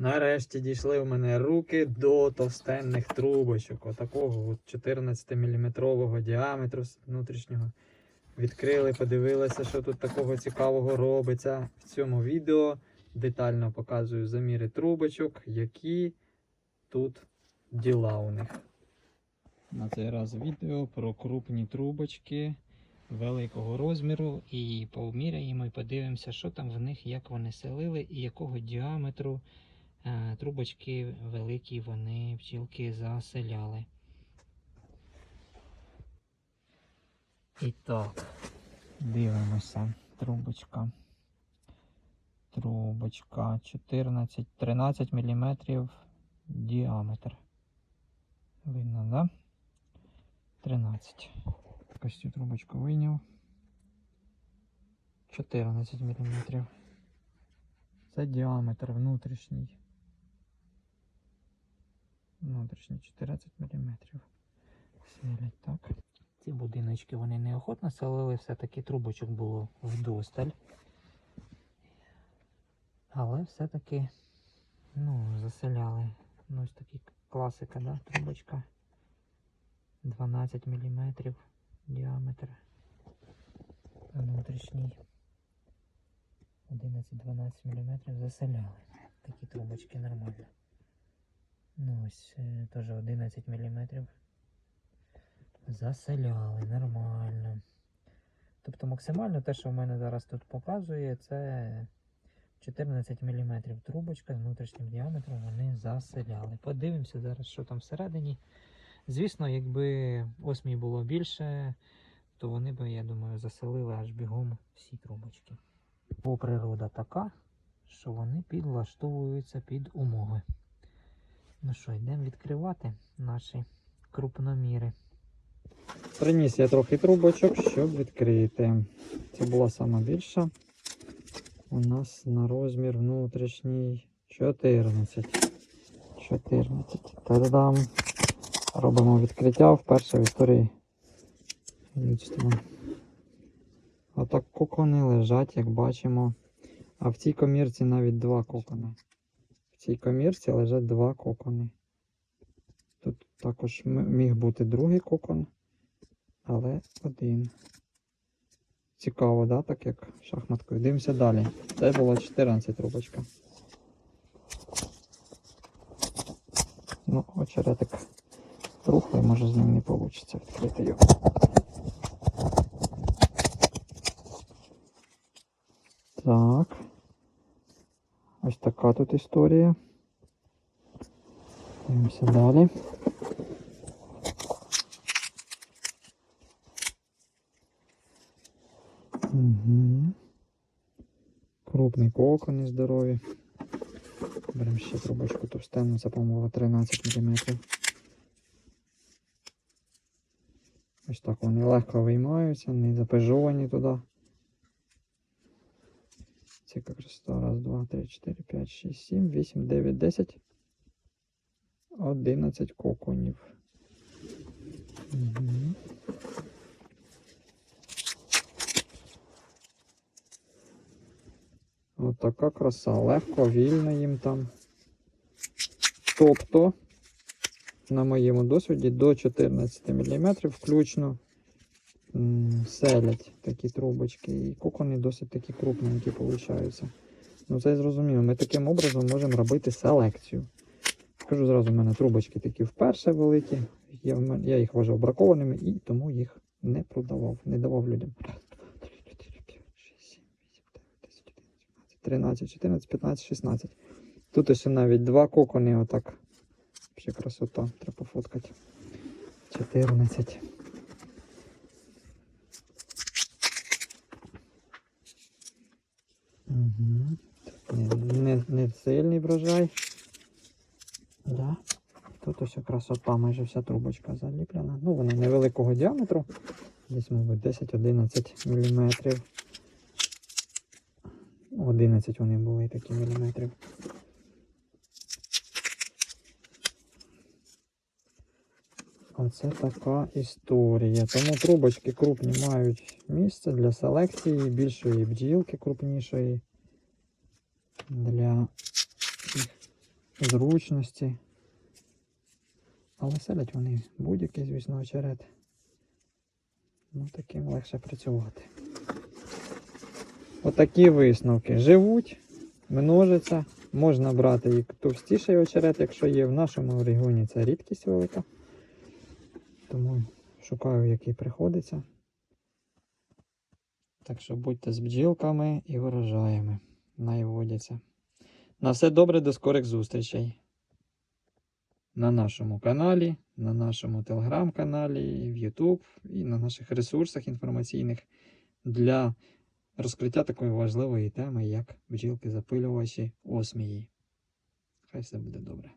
Нарешті дійшли в мене руки до товстенних трубочок. Отакого от 14 мм діаметру внутрішнього. Відкрили, подивилися, що тут такого цікавого робиться. В цьому відео детально показую заміри трубочок, які тут діла у них. На цей раз відео про крупні трубочки великого розміру і поміряємо і подивимося, що там в них, як вони селили і якого діаметру трубочки великі вони бджілки заселяли. І так, дивимося. Трубочка. Трубочка 14-13 мм діаметр. Видно, да? 13. Ось цю трубочку вийняв. 14 мм. Це діаметр внутрішній. Внутрішній 14 мм. Селять так. Ці будиночки вони неохотно селили, все-таки трубочок було вдосталь. Але все-таки ну, заселяли. Ну, ось такі класика, да? Трубочка. 12 мм діаметр. Внутрішній 11-12 мм заселяли. Такі трубочки нормально. Ну ось е, теж 11 мм. Заселяли нормально. Тобто максимально те, що в мене зараз тут показує, це 14 мм трубочка з внутрішнім діаметром вони заселяли. Подивимося зараз, що там всередині. Звісно, якби осмій було більше, то вони би, я думаю, заселили аж бігом всі трубочки. Бо природа така, що вони підлаштовуються під умови. Ну що, йдемо відкривати наші крупноміри. Приніс я трохи трубочок, щоб відкрити. Це була сама більша. У нас на розмір внутрішній 14. 14. Та-дам! Робимо відкриття вперше в історії людства. Отак кокони лежать, як бачимо. А в цій комірці навіть два кокони. Цій комірці лежать два кокони. Тут також міг бути другий кокон, але один. Цікаво, да? так як шахматкою. Дивимося далі. Це було 14 трубочка. Ну, очеретик рухлий, може з ним не вийде відкрити його. Так. Ось така тут історія. Дивимося далі. Угу. Крупний кокон і здорові. Беремо ще трубочку товстенну, це, по-моєму, 13 мм. Ось так вони легко виймаються, не запежовані туди. Це якраз раз, два, три, чотири, п'ять, шість, сім, вісім, дев'ять, десять. Одинадцять коконів. Угу. От така краса. Легко, вільно їм там. Тобто, на моєму досвіді до 14 мм включно селять такі трубочки. І кокони досить такі крупненькі получаються. Ну це зрозуміло. Ми таким образом можемо робити селекцію. Скажу зразу, в мене трубочки такі вперше великі. Я, я їх вважав бракованими і тому їх не продавав, не давав людям. Раз, два, три, чотири, п'ять, шість, сім, вісім, дев'ять, десять, одинадцять, дванадцять, тринадцять, чотирнадцять, п'ятнадцять, шістнадцять. Тут ось навіть два кокони отак. Ще красота, треба пофоткати. 14. Угу. Не, не сильний врожай. Да. Тут ось красота, майже вся трубочка заліплена. Ну, вона невеликого діаметру. Десь, мабуть, 10-11 мм. 11 вони були такі міліметрів. Оце така історія. Тому трубочки крупні мають місце для селекції більшої бджілки крупнішої. Для зручності. Але селять вони будь-який, звісно, очерет. Ну, таким легше працювати. Отакі висновки. Живуть, множаться. Можна брати і товстіший очерет, якщо є. В нашому регіоні це рідкість велика. Тому шукаю, який приходиться. Так що будьте з бджілками і врожаями. Найводяться. На все добре, до скорих зустрічей. На нашому каналі, на нашому телеграм-каналі, в YouTube і на наших ресурсах інформаційних для розкриття такої важливої теми, як бджілки-запилювачі осмії. Хай все буде добре.